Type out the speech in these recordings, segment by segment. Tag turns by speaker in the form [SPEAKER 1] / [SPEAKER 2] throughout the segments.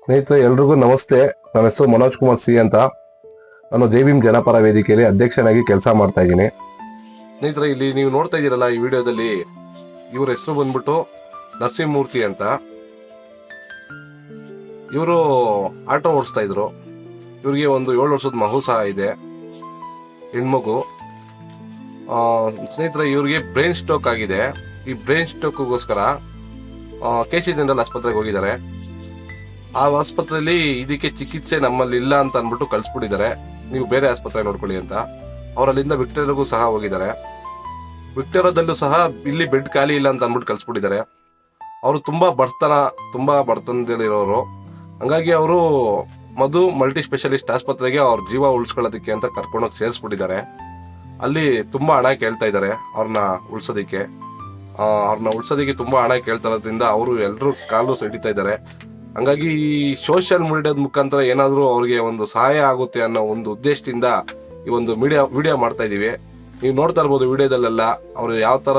[SPEAKER 1] ಸ್ನೇಹಿತರೆ, ಎಲ್ರಿಗೂ ನಮಸ್ತೆ. ನನ್ನ ಹೆಸರು ಮನೋಜ್ ಕುಮಾರ್ ಸಿ ಅಂತ. ನಾನು ದೇವಿಂ ಜನಪರ ವೇದಿಕೆಯಲ್ಲಿ ಅಧ್ಯಕ್ಷನಾಗಿ ಕೆಲಸ ಮಾಡ್ತಾ ಇದ್ದೀನಿ. ಸ್ನೇಹಿತರೆ, ಇಲ್ಲಿ ನೀವು ನೋಡ್ತಾ ಇದ್ದೀರಲ್ಲ ಈ ವಿಡಿಯೋದಲ್ಲಿ ಇವ್ರ ಹೆಸರು ಬಂದ್ಬಿಟ್ಟು ನರಸಿಂಹಮೂರ್ತಿ ಅಂತ. ಇವರು ಆಟೋ ಓಡಿಸ್ತಾ ಇದ್ರು. ಇವರಿಗೆ ಒಂದು ಏಳು ವರ್ಷದ ಮಗು ಸಹ ಇದೆ, ಹೆಣ್ಮಗು. ಸ್ನೇಹಿತರೆ, ಇವರಿಗೆ ಬ್ರೈನ್ ಸ್ಟ್ರೋಕ್ ಆಗಿದೆ. ಈ ಬ್ರೈನ್ ಸ್ಟ್ರೋಕ್ಗೋಸ್ಕರ ಕೆ ಸಿ ಜನರಲ್ ಆಸ್ಪತ್ರೆಗೆ ಹೋಗಿದ್ದಾರೆ. ಆ ಆಸ್ಪತ್ರೆಯಲ್ಲಿ ಇದಕ್ಕೆ ಚಿಕಿತ್ಸೆ ನಮ್ಮಲ್ಲಿ ಇಲ್ಲ ಅಂತ ಅಂದ್ಬಿಟ್ಟು ಕಳ್ಸಿಬಿಟ್ಟಿದ್ದಾರೆ. ನೀವು ಬೇರೆ ಆಸ್ಪತ್ರೆ ನೋಡ್ಕೊಳ್ಳಿ ಅಂತ. ಅವರಲ್ಲಿಂದ ವಿಕ್ಟೋರಿಯಾಗೂ ಸಹ ಹೋಗಿದ್ದಾರೆ. ವಿಕ್ಟೋರಿಯಾದಲ್ಲೂ ಸಹ ಇಲ್ಲಿ ಬೆಡ್ ಖಾಲಿ ಇಲ್ಲ ಅಂತ ಅಂದ್ಬಿಟ್ಟು ಕಳ್ಸಿಬಿಟ್ಟಿದ್ದಾರೆ. ಅವರು ತುಂಬಾ ಬಡ್ತನ, ತುಂಬಾ ಬಡತನದಲ್ಲಿರೋರು. ಹಂಗಾಗಿ ಅವರು ಮಧು ಮಲ್ಟಿ ಸ್ಪೆಷಲಿಸ್ಟ್ ಆಸ್ಪತ್ರೆಗೆ ಅವ್ರ ಜೀವ ಉಳಿಸ್ಕೊಳ್ಳೋದಕ್ಕೆ ಅಂತ ಕರ್ಕೊಂಡೋಗಿ ಸೇರಿಸ್ಬಿಟ್ಟಿದ್ದಾರೆ. ಅಲ್ಲಿ ತುಂಬಾ ಹಣ ಕೇಳ್ತಾ ಇದ್ದಾರೆ ಅವ್ರನ್ನ ಉಳ್ಸೋದಿಕ್ಕೆ. ಅವ್ರನ್ನ ಉಳ್ಸೋದಿಕ್ಕೆ ತುಂಬಾ ಹಣ ಕೇಳ್ತಾ ಇರೋದ್ರಿಂದ ಅವರು ಎಲ್ಲರೂ ಕಾಲು ಸಿಡಿತಾ ಇದ್ದಾರೆ. ಹಂಗಾಗಿ ಈ ಸೋಷಿಯಲ್ ಮೀಡಿಯಾದ ಮುಖಾಂತರ ಏನಾದರೂ ಅವ್ರಿಗೆ ಒಂದು ಸಹಾಯ ಆಗುತ್ತೆ ಅನ್ನೋ ಒಂದು ಉದ್ದೇಶದಿಂದ ಈ ಒಂದು ಮೀಡಿಯಾ ವಿಡಿಯೋ ಮಾಡ್ತಾ ಇದ್ದೀವಿ. ನೀವು ನೋಡ್ತಾ ಇರ್ಬೋದು ವಿಡಿಯೋದಲ್ಲೆಲ್ಲ ಅವರು ಯಾವ ಥರ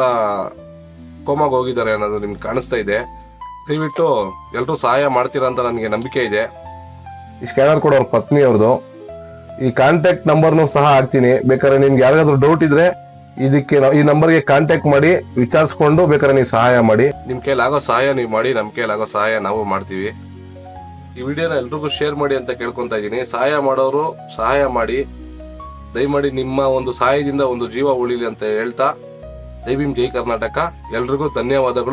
[SPEAKER 1] ಕೋಮಾಗಿ ಹೋಗಿದ್ದಾರೆ ಅನ್ನೋದು ನಿಮ್ಗೆ ಕಾಣಿಸ್ತಾ ಇದೆ. ದಯವಿಟ್ಟು ಎಲ್ಲರೂ ಸಹಾಯ ಮಾಡ್ತೀರಾ ಅಂತ ನನಗೆ ನಂಬಿಕೆ ಇದೆ. ಈ ಸ್ಕ್ಯಾನರ್ ಕೂಡ ಅವ್ರ ಪತ್ನಿ ಅವ್ರದ್ದು ಈ ಕಾಂಟ್ಯಾಕ್ಟ್ ನಂಬರ್ನು ಸಹ ಹಾಕ್ತೀನಿ. ಬೇಕಾದ್ರೆ ನಿಮ್ಗೆ ಯಾರಿಗಾದ್ರೂ ಡೌಟ್ ಇದ್ರೆ ಇದಕ್ಕೆ ನಾವು ಈ ನಂಬರ್ಗೆ ಕಾಂಟ್ಯಾಕ್ಟ್ ಮಾಡಿ, ವಿಚಾರಿಸ್ಕೊಂಡು ಬೇಕಾದ್ರೆ ನೀವು ಸಹಾಯ ಮಾಡಿ. ನಿಮ್ ಕೈಲಾಗೋ ಸಹಾಯ ನೀವು ಮಾಡಿ, ನಮ್ ಕೈಲಾಗೋ ಸಹಾಯ ನಾವು ಮಾಡ್ತೀವಿ. ಈ ವಿಡಿಯೋನ ಎಲ್ರಿಗೂ ಶೇರ್ ಮಾಡಿ ಅಂತ ಕೇಳ್ಕೊಂತ ಇದೀನಿ ಸಹಾಯ ಮಾಡೋರು ಸಹಾಯ ಮಾಡಿ. ದಯಮಾಡಿ ನಿಮ್ಮ ಒಂದು ಸಹಾಯದಿಂದ ಒಂದು ಜೀವ ಉಳಿಲಿ ಅಂತ ಹೇಳ್ತಾ ಜೈ ಜೈ ಕರ್ನಾಟಕ. ಎಲ್ರಿಗೂ ಧನ್ಯವಾದಗಳು.